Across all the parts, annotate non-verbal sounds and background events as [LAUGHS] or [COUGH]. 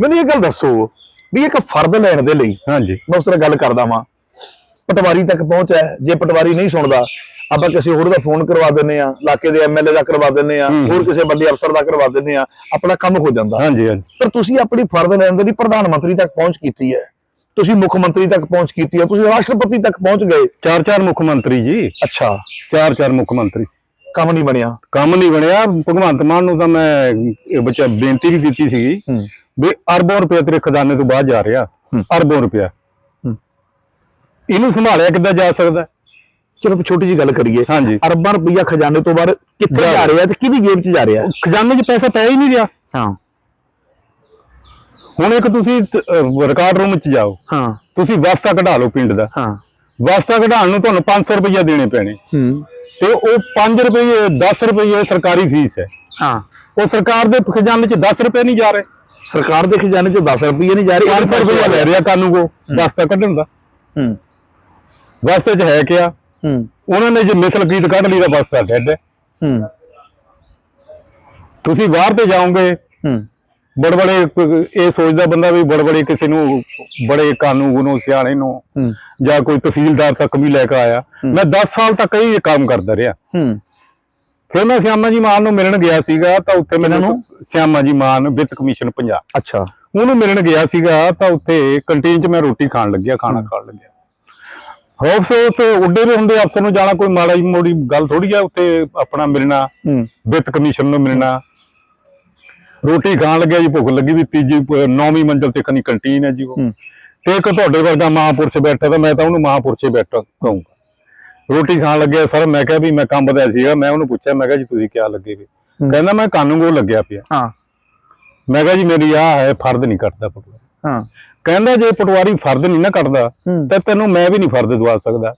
ਮੈਨੂੰ ਇਹ ਗੱਲ ਦੱਸੋ ਵੀ ਇੱਕ ਫਰਦ ਲੈਣ ਦੇ ਲਈ ਹਾਂਜੀ। ਮੈਂ ਉਸ ਤਰ੍ਹਾਂ ਗੱਲ ਕਰਦਾ ਵਾਂ। ਪਟਵਾਰੀ ਤੱਕ ਪਹੁੰਚ ਹੈ। ਜੇ ਪਟਵਾਰੀ ਨਹੀਂ ਸੁਣਦਾ ਆਪਾਂ ਕਿਸੇ ਹੋਰ ਦਾ ਫੋਨ ਕਰਵਾ ਦਿੰਨੇ ਆ ਇਲਾਕੇ ਦੇ ਐਮਐਲਏ ਦਾ ਕਰਵਾ ਦਿੰਨੇ ਆ। ਹੋਰ ਕਿਸੇ ਵੱਡੇ ਅਫਸਰ ਦਾ ਕਰਵਾ ਦਿੰਨੇ ਆ ਆਪਣਾ ਕੰਮ ਹੋ ਜਾਂਦਾ। ਹਾਂਜੀ ਹਾਂਜੀ। ਪਰ ਤੁਸੀਂ ਆਪਣੀ ਫਰਦ ਲੈਣ ਦੇ ਲਈ ਪ੍ਰਧਾਨ ਮੰਤਰੀ ਤੱਕ ਪਹੁੰਚ ਕੀਤੀ ਹੈ। ਤੁਸੀਂ ਮੁੱਖ ਮੰਤਰੀ ਤੱਕ ਪਹੁੰਚ ਕੀਤੀ ਹੈ। ਤੁਸੀਂ ਰਾਸ਼ਟਰਪਤੀ ਤੱਕ ਪਹੁੰਚ ਗਏ। ਚਾਰ ਚਾਰ ਮੁੱਖ ਮੰਤਰੀ ਜੀ। ਅੱਛਾ। ਚਾਰ ਚਾਰ ਮੁੱਖ ਮੰਤਰੀ। ਕੰਮ ਨਹੀਂ ਬਣਿਆ। ਕੰਮ ਨਹੀਂ ਬਣਿਆ। ਭਗਵੰਤ ਮਾਨ ਨੂੰ ਤਾਂ ਮੈਂ ਇਹ ਬੱਚਾ ਬੇਨਤੀ ਵੀ ਕੀਤੀ ਸੀਗੀ ਵੀ ਅਰਬੋਂ ਰੁਪਏ ਤੇਰੇ ਖਜ਼ਾਨੇ ਤੋਂ ਬਾਹਰ ਜਾ ਰਿਹਾ। ਅਰਬੋਂ ਰੁਪਇਆ। ਹੂੰ। ਇਹਨੂੰ ਸੰਭਾਲਿਆ ਕਿੱਦਾਂ ਜਾ ਸਕਦਾ? ਚਲੋ ਛੋਟੀ ਜੀ ਗੱਲ ਕਰੀਏ। ਹਾਂਜੀ। ਅਰਬਾਂ ਰੁਪਈਆ ਖਜ਼ਾਨੇ ਤੋਂ ਬਾਹਰ ਕਿੱਥੇ ਜਾ ਰਿਹਾ। ਤੇ ਕਿਹਦੀ ਜੇਬ 'ਚ ਜਾ ਰਿਹਾ? ਖਜ਼ਾਨੇ 'ਚ ਪੈਸਾ ਪੈ ਹੀ ਨਹੀਂ ਰਿਹਾ। ਹਾਂ। ਹੁਣ ਇੱਕ ਤੁਸੀਂ ਰਿਕਾਰਡ ਰੂਮ 'ਚ ਜਾਓ। ਹਾਂ। ਤੁਸੀਂ ਵਾਸਤਾ ਕਢਾ ਲਓ ਪਿੰਡ ਦਾ। ਹਾਂ। ਵਾਸਤਾ ਕਢਾਉਣ ਨੂੰ ਤੁਹਾਨੂੰ 500 ਰੁਪਇਆ ਦੇਣੇ ਪੈਣੇ। ਹੂੰ। ਤੇ ਉਹ 5 ਰੁਪਏ 10 ਰੁਪਏ ਸਰਕਾਰੀ ਫੀਸ ਹੈ। ਹਾਂ। ਉਹ ਸਰਕਾਰ ਦੇ ਖਜ਼ਾਨੇ 'ਚ 10 ਰੁਪਏ ਨਹੀਂ ਜਾ ਰਹੇ। ਸਰਕਾਰ ਦੇ ਖਜ਼ਾਨੇ 'ਚ 10 ਰੁਪਏ ਨਹੀਂ ਜਾ ਰਹੇ 500 ਰੁਪਇਆ ਲੈ ਰਿਹਾ ਕਾਨੂੰ ਕੋ? ਵਾਸਤਾ ਕੱਢਣ ਦਾ। ਹੂੰ। ਵਾਸਤੇ 'ਚ ਹੈ ਕਿਆ? ਹੂੰ। ਉਹਨਾਂ ਨੇ ਜੇ ਮਿਸਲ ਕੀਤ ਕੱਢ ਲਈ ਤਾਂ ਵਾਸਤਾ ਡੈਡ ਹੈ ਹੂੰ। ਤੁਸੀਂ ਬਾਹਰ ਤੇ ਜਾਓਗੇ ਹੂੰ। ਬੜੇ ਬੜੇ ਇਹ ਸੋਚਦਾ ਬੰਦਾ ਵੀ ਬੜੇ ਬੜੇ ਕਿਸੇ ਨੂੰ ਬੜੇ ਕਾਨੂੰਨ ਨੂੰ ਸਿਆਣੇ ਨੂੰ ਜਾਂ ਕੋਈ ਤਹਿਸੀਲਦਾਰ ਤੱਕ ਵੀ ਲੈ ਕੇ ਆਇਆ। ਮੈਂ 10 ਸਾਲ ਤੱਕ ਇਹ ਕੰਮ ਕਰਦਾ ਰਿਹਾ। ਹੂੰ। ਫਿਰ ਮੈਂ ਸਿਆਮਾ ਜੀ ਮਾਨ ਨੂੰ ਮਿਲਣ ਗਿਆ ਸੀਗਾ ਤਾਂ ਉੱਥੇ ਮੈਨੂੰ? ਸਿਆਮਾ ਜੀ ਮਾਨ ਵਿੱਤ ਕਮਿਸ਼ਨ ਪੰਜਾਬ। ਅੱਛਾ। ਉਹਨੂੰ ਮਿਲਣ ਗਿਆ ਸੀਗਾ ਤਾਂ ਉੱਥੇ ਕੰਟੀਨ 'ਚ ਮੈਂ ਰੋਟੀ ਖਾਣ ਲੱਗਿਆ ਖਾਣਾ ਖਾਣ ਲੱਗਿਆ। ਹੋਪਸ ਉੱਥੇ ਉੱਡੇ ਵੀ ਹੁੰਦੇ ਅਫਸਰ ਨੂੰ ਜਾਣਾ ਕੋਈ ਮਾੜਾ ਮੋੜੀ ਗੱਲ ਥੋੜੀ ਆ ਉੱਥੇ ਆਪਣਾ ਮਿਲਣਾ ਵਿੱਤ ਕਮਿਸ਼ਨ ਨੂੰ ਮਿਲਣਾ। ਰੋਟੀ ਖਾਣ ਲੱਗਿਆ ਜੀ ਭੁੱਖ ਲੱਗੀ ਵੀ ਤੀਜੀ ਨੌਵੀਂ ਮੰਜ਼ਲ ਤੇ ਕਨੀ ਕੰਟੀਨ ਹੈ ਜੀ ਉਹ। ਤੇ ਇੱਕ ਤੁਹਾਡੇ ਵਰਗਾ ਮਹਾਂਪੁਰਸ਼ ਬੈਠਾ ਤਾਂ ਮੈਂ ਤਾਂ ਉਹਨੂੰ ਮਹਾਂਪੁਰਸ਼ ਬੈਠਾ ਕਹੂੰਗਾ। ਰੋਟੀ ਖਾਣ ਲੱਗਿਆ ਸਰ ਮੈਂ ਕਿਹਾ ਵੀ ਮੈਂ ਕੰਮ ਸੀਗਾ ਮੈਂ ਉਹਨੂੰ ਪੁੱਛਿਆ ਮੈਂ ਕਿਹਾ ਜੀ ਤੁਸੀਂ ਕਿਆ ਲੱਗੇ ਵੀ। ਕਹਿੰਦਾ ਮੈਂ ਕਾਨੂੰਗੋ ਲੱਗਿਆ ਪਿਆ। ਹਾਂ। ਮੈਂ ਕਿਹਾ ਜੀ ਮੇਰੀ ਆਹ ਹੈ ਫਰਜ਼ ਨਹੀਂ ਕੱਟਦਾ ਪਟਵਾਰੀ। ਹਾਂ। ਕਹਿੰਦਾ ਜੇ ਪਟਵਾਰੀ ਫਰਜ਼ ਨਹੀਂ ਨਾ ਕੱਟਦਾ ਤੇ ਤੈਨੂੰ ਮੈਂ ਵੀ ਨਹੀਂ ਫਰਜ਼ ਦਵਾ ਸਕਦਾ।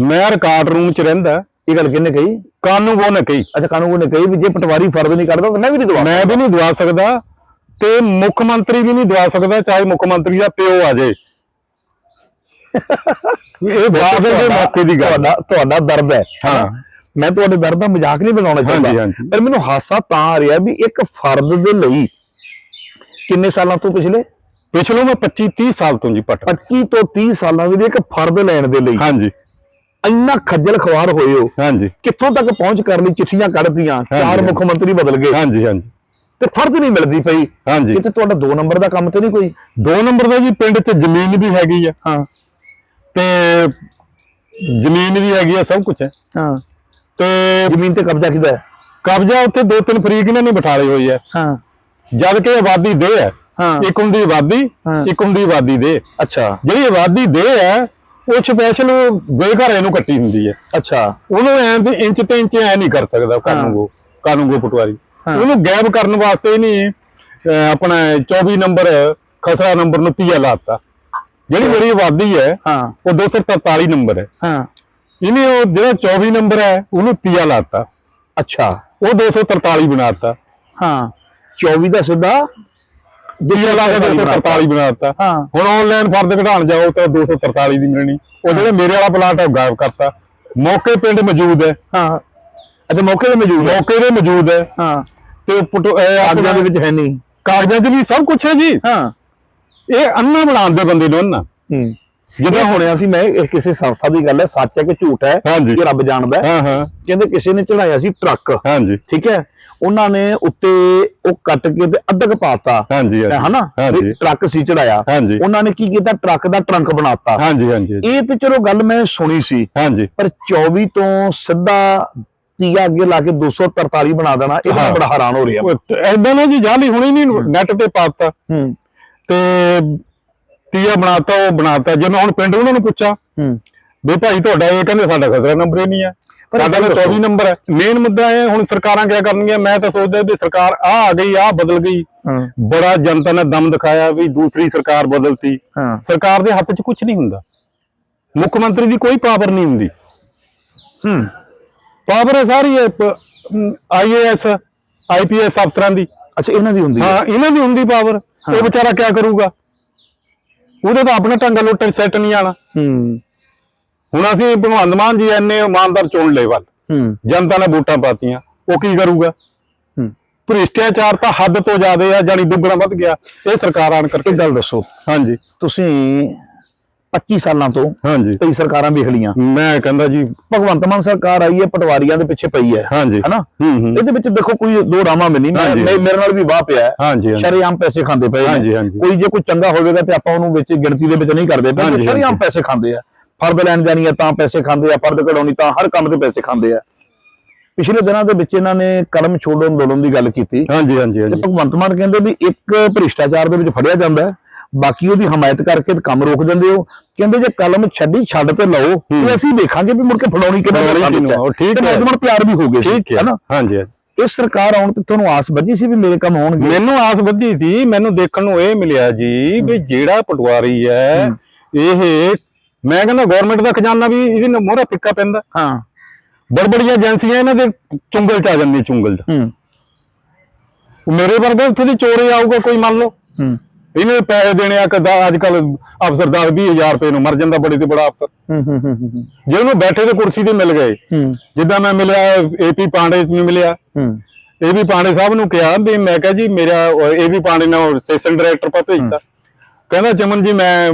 ਮੈਂ ਰਿਕਾਰਡ ਰੂਮ 'ਚ ਰਹਿੰਦਾ ਇਹ ਗੱਲ ਕਿਹਨੇ ਕਹੀ? ਕਾਨੂੰਗੋ ਨੇ ਕਹੀ। ਅੱਛਾ ਕਾਨੂੰਨ ਨੇ ਕਹੀ ਵੀ ਜੇ ਪਟਵਾਰੀ ਫਰਜ਼ ਨਹੀਂ ਕਰਦਾ ਤਾਂ ਮੈਂ ਵੀ ਨਹੀਂ ਦਵਾ ਮੈਂ ਵੀ ਨਹੀਂ ਦਵਾ ਸਕਦਾ ਤੇ ਮੁੱਖ ਮੰਤਰੀ ਵੀ ਨਹੀਂ ਦਵਾ ਸਕਦਾ ਚਾਹੇ ਮੁੱਖ ਮੰਤਰੀ ਦਾ ਪਿਓ ਆ ਜਾਏ [LAUGHS] ਇਹ ਬਾਦਲ ਦੇ ਮੌਕੇ ਦੀ ਗੱਲ। ਤੁਹਾਡਾ ਤੁਹਾਡਾ ਦਰਦ ਹੈ ਹਾਂ। ਮੈਂ ਤੁਹਾਡੇ ਦਰਦ ਦਾ ਮਜ਼ਾਕ ਨਹੀਂ ਬਣਾਉਣਾ ਚਾਹੁੰਦਾ। ਪਰ ਮੈਨੂੰ ਹਾਸਾ ਤਾਂ ਆ ਰਿਹਾ ਵੀ ਇੱਕ ਫਰਦ ਦੇ ਲਈ ਕਿੰਨੇ ਸਾਲਾਂ ਤੋਂ ਪਿਛਲੇ? ਪਿਛਲੋਂ ਮੈਂ 25 30 ਸਾਲ ਤੋਂ ਜੀ ਪਟ। 25 ਤੋਂ 30 ਸਾਲਾਂ ਦੇ ਇੱਕ ਫਰਦ ਲੈਣ ਦੇ ਲਈ। ਹਾਂਜੀ। ਇੰਨਾ ਖੱਜਲ ਖਵਾਰ ਹੋਏ ਹੋ। ਹਾਂਜੀ। ਕਿੱਥੋਂ ਤੱਕ ਪਹੁੰਚ ਕਰ ਲਈ ਚਿੱਠੀਆਂ ਕੱਢਤੀਆਂ ਚਾਰ। ਮੁੱਖ ਮੰਤਰੀ ਬਦਲ ਗਏ। ਹਾਂਜੀ ਹਾਂਜੀ। ਤੇ ਫਰਦ ਨਹੀਂ ਮਿਲਦੀ ਪਈ। ਹਾਂਜੀ। ਕਿਤੇ ਤੁਹਾਡਾ 2 ਨੰਬਰ ਦਾ ਕੰਮ ਤੇ ਨਹੀਂ ਕੋਈ? ਦੋ ਨੰਬਰ ਦਾ ਜੀ ਪਿੰਡ 'ਚ ਜ਼ਮੀਨ ਵੀ ਹੈਗੀ ਆ। ਹਾਂ। ਤੇ ਜ਼ਮੀਨ ਵੀ ਹੈਗੀ ਆ ਸਭ ਕੁਝ ਹੈ। ਹਾਂ। ਤੇ ਜ਼ਮੀਨ ਤੇ ਕਬਜ਼ਾ ਕਿਹਦਾ ਹੈ? ਕਬਜ਼ਾ ਉੱਥੇ ਦੋ ਤਿੰਨ ਫਰੀਕ ਇਹਨਾਂ ਨੇ ਬਿਠਾਲੇ ਹੋਏ ਆ। ਹਾਂ। ਜਦ ਕਿ ਆਬਾਦੀ ਦੇ ਹੈ ਹਾਂ। ਇੱਕ ਹੁੰਦੀ ਆਬਾਦੀ ਹਾਂ। ਇੱਕ ਹੁੰਦੀ ਆਬਾਦੀ ਦੇ। ਅੱਛਾ। ਜਿਹੜੀ ਆਬਾਦੀ ਦੇ ਹੈ ਉਹ ਸਪੈਸ਼ਲ ਬੇਘਰੇ ਨੂੰ ਕੱਟੀ ਹੁੰਦੀ ਹੈ ਅੱਛਾ। ਉਹਨੂੰ ਐਂ ਤੇ ਇੰਚ ਤੇ ਇੰਚ ਐ ਨਹੀਂ ਕਰ ਸਕਦਾ ਕਾਨੂੰਗੋ ਕਾਨੂੰਗੋ ਪਟਵਾਰੀ। ਹਾਂ। ਉਹਨੂੰ ਗੈਪ ਕਰਨ ਵਾਸਤੇ ਨਹੀਂ ਆਪਣਾ 24 ਨੰਬਰ ਖਸਰਾ ਨੰਬਰ ਨੂੰ ਤੀਆ ਲਾਤਾ ਜਿਹੜੀ ਮੇਰੀ ਆਬਾਦੀ ਹੈ ਹਾਂ। ਉਹ 243 ਨੰਬਰ ਹੈ। ਹਾਂ। ਇਹਨੇ ਉਹ ਜਿਹੜਾ 24 ਨੰਬਰ ਹੈ ਉਹਨੂੰ ਤੀਆ ਲਾਤਾ। ਅੱਛਾ। ਉਹ 243 ਬਣਾਤਾ। ਹਾਂ। 24 ਦਾ ਸਿੱਧਾ ਤੀਆ ਲਾ ਕੇ 243 ਬਣਾਤਾ। ਹਾਂ। ਹੁਣ ਆਨਲਾਈਨ ਫਰਦ ਘਟਾਉਣ ਜਾਓ ਤਾਂ 243 ਦੀ ਮਿਲਣੀ। ਉਹ ਜਿਹੜੇ ਮੇਰੇ ਵਾਲਾ ਪਲਾਟ ਹੈ ਉਹ ਗਾਇਬ ਕਰਤਾ। ਮੌਕੇ ਪਿੰਡ ਮੌਜੂਦ ਹੈ। ਹਾਂ। ਅਤੇ ਮੌਕੇ ਤੇ ਮੌਜੂਦ ਹੈ? ਮੌਕੇ ਤੇ ਮੌਜੂਦ ਹੈ। ਹਾਂ। ਤੇ ਕਾਗਜ਼ਾਂ ਦੇ ਵਿੱਚ ਹੈ ਨਹੀਂ। ਕਾਗਜ਼ਾਂ 'ਚ ਵੀ ਸਭ ਕੁਝ ਹੈ ਜੀ। ਹਾਂ। ਇਹ ਅੰਨਾ ਬਣਾਉਣ ਦੇ ਬੰਦੇ ਨੂੰ ਅੰਨਾ ਹੂੰ। ਜਿੱਦਾਂ ਹੋਣਿਆ ਸੀ ਮੈਂ ਇਹ ਕਿਸੇ ਸੰਸਥਾ ਦੀ ਗੱਲ ਹੈ ਸੱਚ ਹੈ ਕਿ ਝੂਠ ਹੈ ਇਹ ਰੱਬ ਜਾਣਦਾ ਹੈ। ਹਾਂ ਕਹਿੰਦੇ ਕਿਸੇ ਨੇ ਚੜਾਇਆ ਸੀ ਟਰੱਕ। ਹਾਂਜੀ। ਠੀਕ ਹੈ? ਉਹਨਾਂ ਨੇ ਉੱਤੇ ਉਹ ਕੱਟ ਕੇ ਤੇ ਅੱਧਕ ਪਾਤਾ। ਹਾਂਜੀ ਹਨਾ ਟਰੱਕ ਸੀ ਚੜਾਇਆ ਹਾਂਜੀ। ਉਹਨਾਂ ਨੇ ਕੀ ਕੀਤਾ? ਟਰੱਕ ਦਾ ਟਰੰਕ ਬਣਾਤਾ। ਹਾਂਜੀ ਹਾਂਜੀ। ਇਹ ਤੇ ਚਲੋ ਗੱਲ ਮੈਂ ਸੁਣੀ ਸੀ। ਹਾਂਜੀ। ਪਰ 24 ਤੋਂ ਸਿੱਧਾ ਤੀਆ ਅੱਗੇ ਲਾ ਕੇ 243 ਬਣਾ ਦੇਣਾ ਇਹ। ਬੜਾ ਹੈਰਾਨ ਹੋ ਰਿਹਾ ਐਦਾਂ ਨਾ ਜੀ ਜਾਲੀ ਹੁਣੀ ਨਹੀਂ ਨੈਟ ਤੇ ਪਾਤਾ। ਹੂੰ। ਤੇ ਤੀਆ ਬਣਾਤਾ ਉਹ ਬਣਾਤਾ। ਜੇ ਮੈਂ ਹੁਣ ਪਿੰਡ ਉਹਨਾਂ ਨੂੰ ਪੁੱਛਾਂ ਹੂੰ। ਵੀ ਭਾਈ ਤੁਹਾਡਾ ਇਹ ਕਹਿੰਦੇ ਸਾਡਾ ਖਸਰਾ ਨੰਬਰ ਹੀ ਨਹੀਂ ਹੈ ਸਾਡਾ ਤਾਂ ਦੱਸੋ। 24 ਨੰਬਰ ਹੈ ਮੇਨ ਮੁੱਦਾ ਇਹ ਹੁਣ ਸਰਕਾਰਾਂ ਕਿਆ ਕਰਨਗੀਆਂ? ਮੈਂ ਤਾਂ ਸੋਚਦਾ ਵੀ ਸਰਕਾਰ ਆ ਆ ਗਈ ਆ ਬਦਲ ਗਈ। ਹਾਂ। ਬੜਾ ਜਨਤਾ ਨੇ ਦਮ ਦਿਖਾਇਆ ਵੀ ਦੂਸਰੀ ਸਰਕਾਰ ਬਦਲਤੀ। ਹਾਂ। ਸਰਕਾਰ ਦੇ ਹੱਥ 'ਚ ਕੁਝ ਨਹੀਂ ਹੁੰਦਾ। ਮੁੱਖ ਮੰਤਰੀ ਦੀ ਕੋਈ ਪਾਵਰ ਨਹੀਂ ਹੁੰਦੀ। ਹੂੰ। ਪਾਵਰ ਹੈ ਸਾਰੀ ਆਈਏਐਸ ਆਈਪੀਐਸ ਅਫਸਰਾਂ ਦੀ। ਅੱਛਾ ਇਹਨਾਂ ਦੀ ਹੁੰਦੀ ਹੈ। ਹਾਂ ਇਹਨਾਂ ਦੀ ਹੁੰਦੀ ਪਾਵਰ। ਉਹ ਵਿਚਾਰਾ ਕਿਆ ਕਰੂਗਾ? ਉਹਦੇ ਤਾਂ ਆਪਣਾ ਟੰਗਾ ਲੋਟੇ ਸੈੱਟ ਨਹੀਂ ਆਣਾ। ਹੂੰ। ਹੁਣ ਅਸੀਂ ਭਗਵੰਤ ਮਾਨ ਜੀ ਐਨੇ ਇਮਾਨਦਾਰ ਚੁਣ ਲਏ ਵੱਲ। ਹੂੰ। ਜਨਤਾ ਨੇ ਵੋਟਾਂ ਪਾਤੀਆਂ। ਉਹ ਕੀ ਕਰੂਗਾ? ਹੂੰ। ਭ੍ਰਿਸ਼ਟਾਚਾਰ ਤਾਂ ਹੱਦ ਤੋਂ ਜ਼ਿਆਦਾ ਆ ਜਾਨੀ ਦੁੱਗਣਾ ਵੱਧ ਗਿਆ। ਇਹ ਸਰਕਾਰ ਆਣ ਕਰਕੇ। ਗੱਲ ਦੱਸੋ। ਹਾਂਜੀ। ਤੁਸੀਂ 25 ਸਾਲਾਂ ਤੋਂ ਹਾਂਜੀ। ਕਈ ਸਰਕਾਰਾਂ ਵੇਖ ਲੀਆਂ ਮੈਂ ਕਹਿੰਦਾ ਜੀ। ਭਗਵੰਤ ਮਾਨ ਸਰਕਾਰ ਆਈ ਹੈ ਪਟਵਾਰੀਆਂ ਦੇ ਪਿੱਛੇ ਪਈ ਹੈ। ਹਾਂਜੀ। ਹਨਾ? ਇਹਦੇ ਵਿੱਚ ਦੇਖੋ ਕੋਈ ਦੋ ਰਾਮਾ ਵੀ ਨਹੀਂ। ਮੈਂ ਹਾਂਜੀ। ਮੈਂ- ਮੇਰੇ ਨਾਲ ਵੀ ਵਾਹ ਪਿਆ ਹੈ। ਹਾਂਜੀ ਸ਼ਰੇਆਮ ਪੈਸੇ ਖਾਂਦੇ ਪਏ। ਹਾਂਜੀ, ਹਾਂਜੀ। ਕੋਈ ਜੇ ਕੋਈ ਚੰਗਾ ਹੋਵੇਗਾ ਤੇ ਆਪਾਂ ਉਹਨੂੰ ਵਿੱਚ ਗਿਣਤੀ ਦੇ ਵਿੱਚ ਨਹੀਂ ਕਰਦੇ। ਪਏ ਸ਼ਰੇਆਮ। ਪੈਸੇ ਖਾਂਦੇ ਆ। ਫਰਦ ਲੈਣ ਜਾਣੀ ਆ ਤਾਂ ਪੈਸੇ ਖਾਂਦੇ ਆ ਫਰਦ ਕਢਾਉਣੀ ਤਾਂ ਹਰ ਕੰਮ ਤੇ ਪੈਸੇ ਖਾਂਦੇ ਆ। ਪਿਛਲੇ ਦਿਨਾਂ ਦੇ ਵਿੱਚ ਇਹਨਾਂ ਨੇ ਕਲਮ ਛੋੜੋ ਅੰਦੋਲਨ ਦੀ ਗੱਲ ਕੀਤੀ। ਹਾਂਜੀ ਹਾਂਜੀ ਹਾਂਜੀ। ਭਗਵੰਤ ਮਾਨ ਕਹਿੰਦੇ ਵੀ ਇੱਕ ਭ੍ਰਿਸ਼ਟਾਚਾਰ ਦੇ ਵਿੱਚ ਫੜਿਆ ਜਾਂਦਾ ਹੈ। ਬਾਕੀ ਉਹਦੀ ਹਮਾਇਤ ਕਰਕੇ ਤੇ ਕੰਮ ਰੋਕ ਦਿੰਦੇ ਹੋ। ਕਹਿੰਦੇ ਜੇ ਕਲਮ ਛੱਡੀ ਛੱਡ ਤੇ ਲਓ। ਤੇ ਅਸੀਂ ਦੇਖਾਂਗੇ ਵੀ ਮੁੜ ਕੇ ਫੜਾਉਣੀ ਕਿਵੇਂ ਉਹ ਠੀਕ ਹੈ। ਨੌਜਵਾਨ ਤਿਆਰ ਵੀ ਹੋ ਗਏ ਸੀ, ਠੀਕ ਹੈ। ਹਨਾ? ਹਾਂਜੀ ਇਹ ਸਰਕਾਰ ਆਉਣ ਤੇ ਤੁਹਾਨੂੰ ਆਸ ਵੱਜੀ ਸੀ ਵੀ ਮੇਰੇ ਕੰਮ ਹੋਣਗੇ ਮੈਨੂੰ ਆਸ ਵੱਧੀ ਸੀ ਮੈਨੂੰ ਦੇਖਣ ਨੂੰ ਇਹ ਮਿਲਿਆ ਜੀ ਵੀ ਜਿਹੜਾ ਪਟਵਾਰੀ ਹੈ ਇਹ ਮੈਂ ਕਹਿੰਦਾ ਗਵਰਨਮੈਂਟ ਦਾ ਖਜ਼ਾਨਾ ਵੀ ਇਹਦੇ ਨਾਲ ਮੋਹਰਾ ਫਿੱਕਾ ਪੈਂਦਾ। ਹਾਂ। ਬੜਬੜੀਆਂ ਏਜੰਸੀਆਂ ਇਹਨਾਂ ਦੇ ਚੁੰਗਲ ਚ ਆ ਜਾਂਦੀਆਂ ਚੁੰਗਲ ਚ। ਮੇਰੇ ਵਰਗਾ ਉੱਥੇ ਦੀ ਚੋਰੇ ਆਊਗਾ ਕੋਈ ਮੰਨ ਲਓ। ਹੂੰ। ਇਹਨੇ ਪੈਸੇ ਦੇਣੇ ਆ ਕਦਾ ਅੱਜ ਕੱਲ ਅਫਸਰ 10 20000 ਰੁਪਏ ਨੂੰ ਮਰ ਜਾਂਦਾ ਬੜੇ ਤੇ ਬੜਾ ਅਫਸਰ। ਹੂੰ ਹੂੰ ਹੂੰ ਹੂੰ ਜੇ ਉਹਨੂੰ ਬੈਠੇ ਤੇ ਕੁਰਸੀ ਤੇ ਮਿਲ ਗਏ। ਹੂੰ। ਜਿੱਦਾਂ ਮੈਂ ਮਿਲਿਆ ਏਪੀ ਪਾਂਡੇ ਨੂੰ ਮਿਲਿਆ। ਹੂੰ। ਏਪੀ ਪਾਂਡੇ ਸਾਹਿਬ ਨੂੰ ਕਿਹਾ ਵੀ ਮੈਂ ਕਿਹਾ ਜੀ ਮੇਰਾ ਏਪੀ ਪਾਂਡੇ ਨਾਲ ਸੈਸ਼ਨ ਡਾਇਰੈਕਟਰ ਪਾ ਭੇਜਤਾ। ਕਹਿੰਦਾ ਚਮਨ ਜੀ ਮੈਂ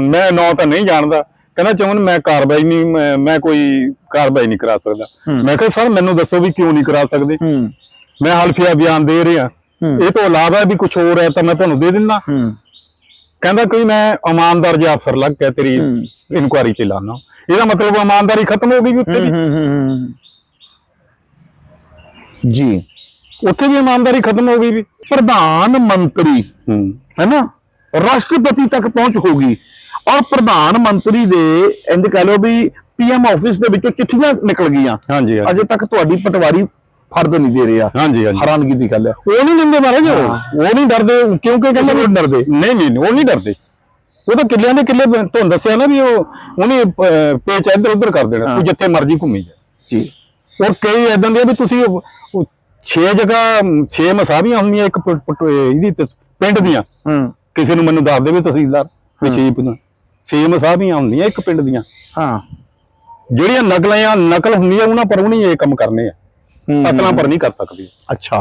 ਮੈਂ ਨਾਂ ਤਾਂ ਨਹੀਂ ਜਾਣਦਾ। ਕਹਿੰਦਾ ਚਮਨ ਮੈਂ ਕਾਰਵਾਈ ਨਹੀਂ ਮੈਂ- ਕੋਈ ਕਾਰਵਾਈ ਨਹੀਂ ਕਰਾ ਸਕਦਾ। ਮੈਂ ਕਿਹਾ ਸਰ ਮੈਨੂੰ ਦੱਸੋ ਵੀ ਕਿਉਂ ਨਹੀਂ ਕਰਾ ਸਕਦੇ? ਹੂੰ। ਮੈਂ ਹਲਫੀਆ ਬਿਆਨ ਦੇ ਰਿਹਾ। ਇਹ ਤੋਂ ਇਲਾਵਾ ਵੀ ਕੁਝ ਹੋਰ ਹੈ ਤਾਂ ਮੈਂ ਤੁਹਾਨੂੰ ਦੇ ਦਿੰਦਾ। ਹੂੰ। ਕਹਿੰਦਾ ਕੋਈ ਮੈਂ ਇਮਾਨਦਾਰ ਜਿਹਾ ਅਫਸਰ ਲੱਗ ਕੇ ਤੇਰੀ ਹੂੰ। ਇਨਕੁਆਰੀ ਤੇ ਲਾਣਾ ਇਹਦਾ ਮਤਲਬ ਇਮਾਨਦਾਰੀ ਖਤਮ ਹੋ ਗਈ ਵੀ ਉੱਥੇ ਵੀ। ਜੀ। ਉੱਥੇ ਵੀ ਇਮਾਨਦਾਰੀ ਖਤਮ ਹੋ ਗਈ ਵੀ। ਪ੍ਰਧਾਨ ਮੰਤਰੀ ਹੂੰ। ਹੈ ਨਾ ਰਾਸ਼ਟਰਪਤੀ ਤੱਕ ਪਹੁੰਚ ਹੋਗੀ ਔਰ ਪ੍ਰਧਾਨ ਮੰਤਰੀ ਦੇ ਇੰਜ ਕਹ ਲਓ ਵੀ ਪੀਐਮ ਆਫਿਸ ਦੇ ਵਿੱਚੋਂ ਚਿੱਠੀਆਂ ਨਿਕਲ ਗਈਆਂ। ਹਾਂਜੀ। ਅਜੇ ਤੱਕ ਤੁਹਾਡੀ ਪਟਵਾਰੀ ਫਰਦ ਨਹੀਂ ਦੇ ਰਿਹਾ। ਹਾਂਜੀ ਹਾਂਜੀ। ਹੈਰਾਨਗੀ ਦੀ ਗੱਲ ਹੈ। ਉਹ ਨਹੀਂ ਦਿੰਦੇ ਮਹਾਰਾਜ ਉਹ। ਨਹੀਂ ਡਰਦੇ ਕਿਉਂਕਿ ਕਹਿੰਦੇ ਉਹ ਨਹੀਂ ਡਰਦੇ। ਨਹੀਂ ਨਹੀਂ ਉਹ ਨਹੀਂ ਡਰਦੇ। ਉਹ ਤਾਂ ਕਿੱਲਿਆਂ ਦੇ ਕਿੱਲੇ ਤੁਹਾਨੂੰ ਦੱਸਿਆ ਨਾ ਵੀ ਉਹ ਉਹਨੇ ਪੇਚ ਇੱਧਰ ਉੱਧਰ ਕਰ ਦੇਣਾ। ਤੂੰ ਜਿੱਥੇ ਮਰਜ਼ੀ ਘੁੰਮੀ ਜਾ ਜੀ। ਔਰ ਕਈ ਇਦਾਂ ਦੇ ਵੀ ਤੁਸੀਂ ਉਹ- ਉਹ ਛੇ ਜਗ੍ਹਾ ਛੇ ਮਸਾਬੀਆਂ ਹੁੰਦੀਆਂ ਇੱਕ ਇਹਦੀ ਪਿੰਡ ਦੀਆਂ। ਹੂੰ। ਕਿਸੇ ਨੂੰ ਮੈਨੂੰ ਦੱਸ ਦੇਵੇ ਤਹਿਸੀਲਦਾਰ ਵੀ ਛੇ ਪ- ਛੇ ਮਸਾਬੀਆਂ ਹੁੰਦੀਆਂ ਇੱਕ ਪਿੰਡ ਦੀਆਂ। ਹਾਂ। ਜਿਹੜੀਆਂ ਨਕਲਾਂ ਆ ਨਕਲ ਹੁੰਦੀਆਂ ਉਹਨਾਂ ਪਰ ਉਹ ਨਹੀਂ ਇਹ ਕੰਮ ਕਰਨੇ ਆ। ਹੂੰ। ਅਸਲਾਂ ਪਰ ਨਹੀਂ ਕਰ ਸਕਦੀ ਅੱਛਾ